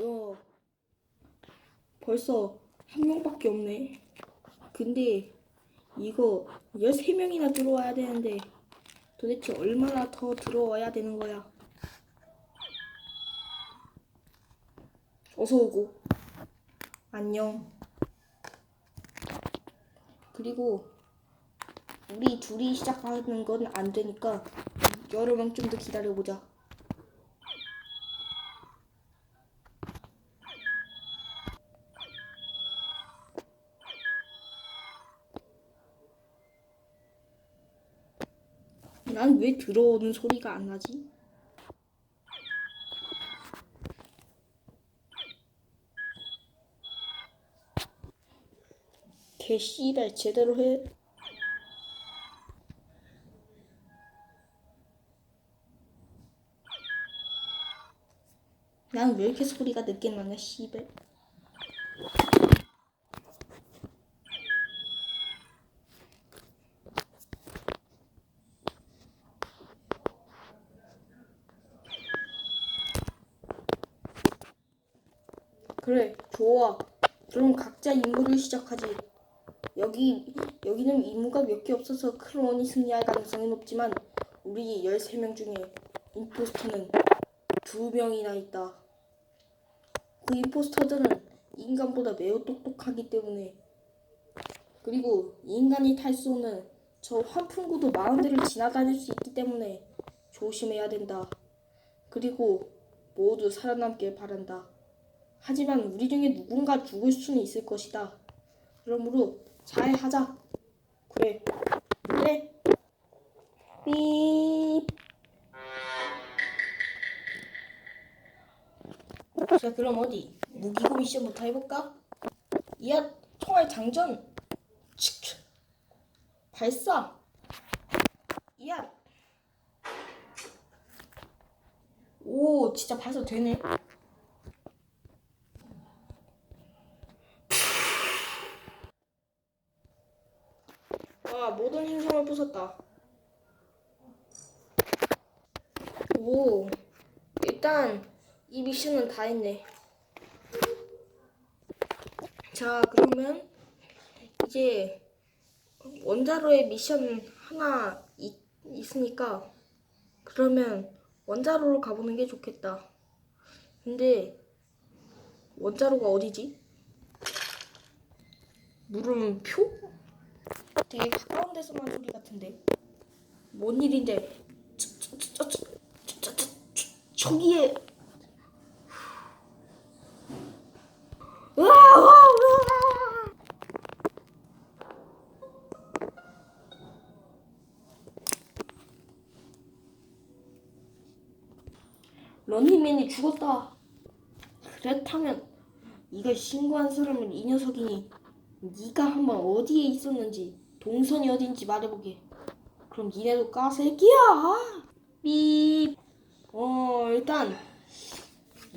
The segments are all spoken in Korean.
어, 벌써 한 명밖에 없네. 근데 이거 13명이나 들어와야 되는데 도대체 얼마나 더 들어와야 되는 거야? 어서 오고. 안녕. 그리고 우리 둘이 시작하는 건 안 되니까 여러 명 좀 더 기다려보자. 난 왜 들어오는 소리가 안 나지? 개 씨발 제대로 해. 난 왜 이렇게 소리가 늦게 나냐 씨발. 그래, 좋아. 그럼 각자 임무를 시작하지. 여기 여기는 임무가 몇 개 없어서 크론이 승리할 가능성이 높지만 우리 13명 중에 임포스터는 두 명이나 있다. 그 임포스터들은 인간보다 매우 똑똑하기 때문에 그리고 인간이 탈수 없는 저 환풍구도 마음대로 지나다닐 수 있기 때문에 조심해야 된다. 그리고 모두 살아남길 바란다. 하지만 우리 중에 누군가 죽을 수는 있을 것이다. 그러므로 잘 하자. 그래. 그래. 삐. 자, 그럼 어디? 무기고 미션부터 해볼까? 이야, 총알 장전. 칙. 발사. 이야. 오, 진짜 발사 되네. 와, 모든 행성을 부쉈다. 오, 일단 이 미션은 다 했네. 자, 그러면 이제 원자로의 미션 하나 있, 있으니까 그러면 원자로로 가보는 게 좋겠다. 근데 원자로가 어디지? 물음표? 되게 가까운 데서만 소리 같은데. 뭔 일인데? 저기에 런닝맨이 죽었다. 그렇다면 이걸 신고한 사람은 이 녀석이니 네가 한번 어디에 있었는지 동선이 어딘지 말해보게. 그럼 니네도 까 새끼야. 삐. 어 일단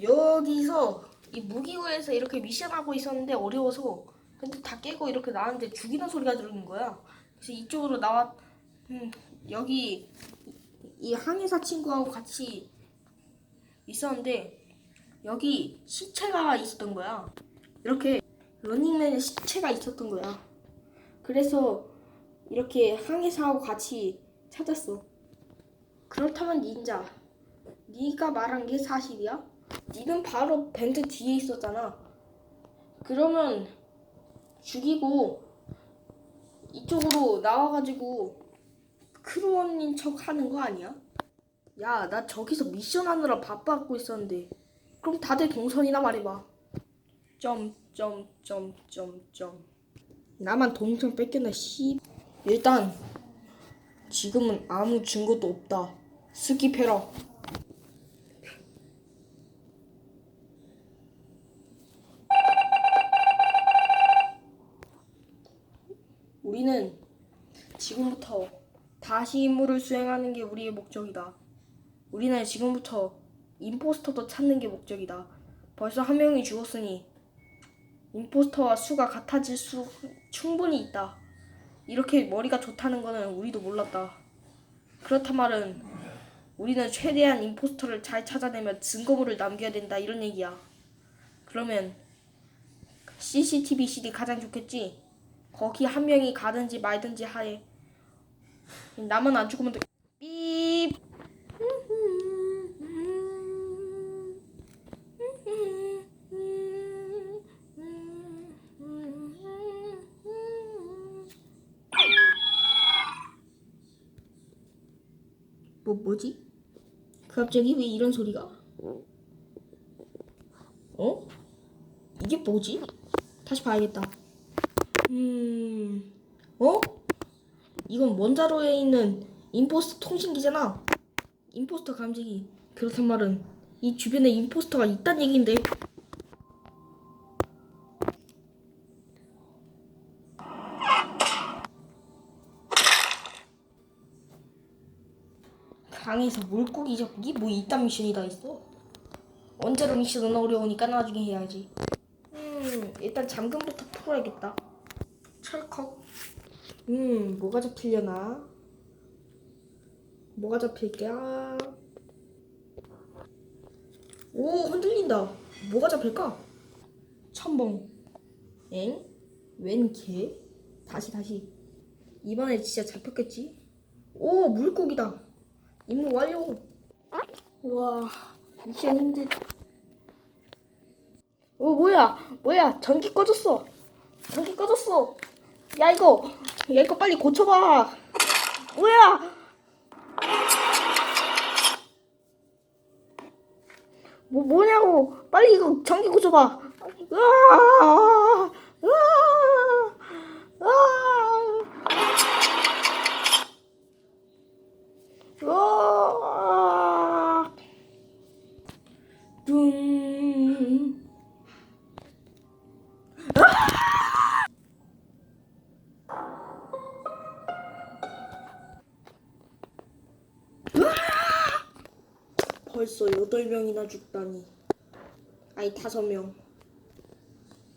여기서 이 무기고에서 이렇게 미션하고 있었는데 어려워서 근데 다 깨고 이렇게 나왔는데 죽이는 소리가 들리는 거야. 그래서 이쪽으로 나왔. 음, 여기 이 항해사 친구하고 같이 있었는데 여기 시체가 있었던 거야. 이렇게 런닝맨의 시체가 있었던 거야. 그래서 이렇게 항해사하고 같이 찾았어. 그렇다면 닌자, 네가 말한 게 사실이야? 니는 바로 밴드 뒤에 있었잖아. 그러면 죽이고 이쪽으로 나와가지고 크루원인 척 하는 거 아니야? 야, 나 저기서 미션 하느라 바빠 갖고 있었는데. 그럼 다들 동선이나 말해봐. 점, 점, 점, 점, 점. 나만 동선 뺏겼나, 씨. 일단, 지금은 아무 증거도 없다. 스킵해라. 우리는 지금부터 다시 임무를 수행하는 게 우리의 목적이다. 우리는 지금부터 임포스터도 찾는 게 목적이다. 벌써 한 명이 죽었으니 임포스터와 수가 같아질 수 충분히 있다. 이렇게 머리가 좋다는 거는 우리도 몰랐다. 그렇단 말은 우리는 최대한 임포스터를 잘 찾아내며 증거물을 남겨야 된다 이런 얘기야. 그러면 CCTV실이 가장 좋겠지. 거기 한 명이 가든지 말든지 하에. 나만 안 죽으면 돼. 뭐 뭐지? 갑자기 왜 이런 소리가? 어? 이게 뭐지? 다시 봐야겠다. 음, 어? 이건 원자로에 있는 임포스터 통신기잖아. 임포스터 감지기. 그렇단 말은 이 주변에 임포스터가 있단 얘기인데. 강에서 물고기 잡기? 뭐 이딴 미션이 다 있어? 원자로 미션은 어려우니까 나중에 해야지. 음, 일단 잠금부터 풀어야겠다. 철컥. 음, 뭐가 잡히려나? 뭐가 잡힐까? 오, 흔들린다. 뭐가 잡힐까? 첨벙. 엥? 웬 개? 다시, 다시. 이번에 진짜 잡혔겠지? 오, 물고기다. 임무 완료. 와, 미션 힘들. 어 뭐야? 뭐야? 전기 꺼졌어. 전기 꺼졌어. 야 이거. 야 이거 빨리 고쳐봐. 뭐야? 뭐 뭐냐고. 빨리 이거 전기 고쳐봐. 으아 으아 벌써 여덟 명이나 죽다니. 아니 다섯 명.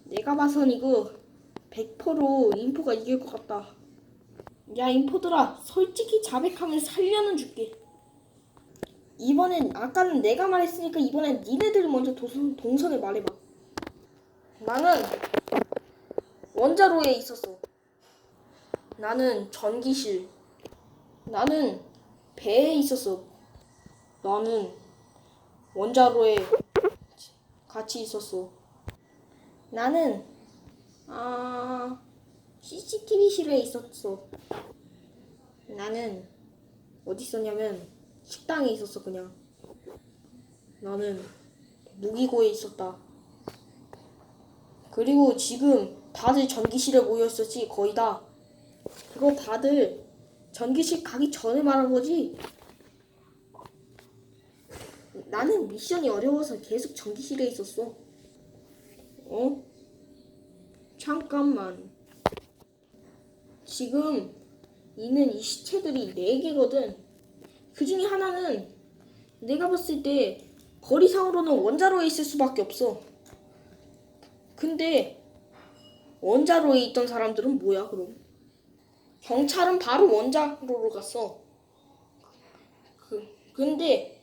내가 봐선 이거 100%로 인포가 이길 것 같다. 야 인포들아, 솔직히 자백하면 살려는 줄게. 이번엔 아까는 내가 말했으니까 이번엔 니네들 먼저 도선, 동선을 말해봐. 나는 원자로에 있었어. 나는 전기실. 나는 배에 있었어. 나는 원자로에 같이 있었어. 나는 아 CCTV실에 있었어. 나는 어디 있었냐면 식당에 있었어 그냥. 나는 무기고에 있었다. 그리고 지금 다들 전기실에 모여 있었지 거의 다. 그거 다들 전기실 가기 전에 말한 거지. 나는 미션이 어려워서 계속 전기실에 있었어. 어? 잠깐만. 지금 있는 이 시체들이 네 개거든. 그 중에 하나는 내가 봤을 때 거리상으로는 원자로에 있을 수밖에 없어. 근데 원자로에 있던 사람들은 뭐야 그럼? 경찰은 바로 원자로로 갔어. 그 근데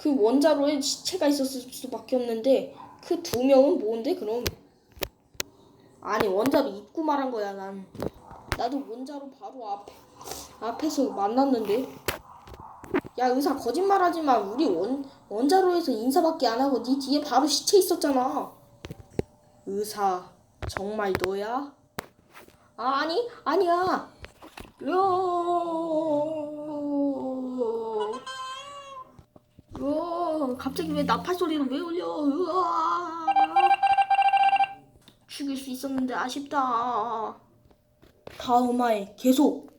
그 원자로에 시체가 있었을 수밖에 없는데 그 두 명은 뭔데 그럼? 아니 원자로 입구 말한 거야 난. 나도 원자로 바로 앞 앞에서 만났는데. 야 의사 거짓말하지 마. 우리 원 원자로에서 인사밖에 안 하고 네 뒤에 바로 시체 있었잖아. 의사 정말 너야? 아, 아니 아니야. 요. 요. 갑자기 왜 나팔 소리를 왜 울려? 으아. 죽일 수 있었는데 아쉽다. 다음화에 계속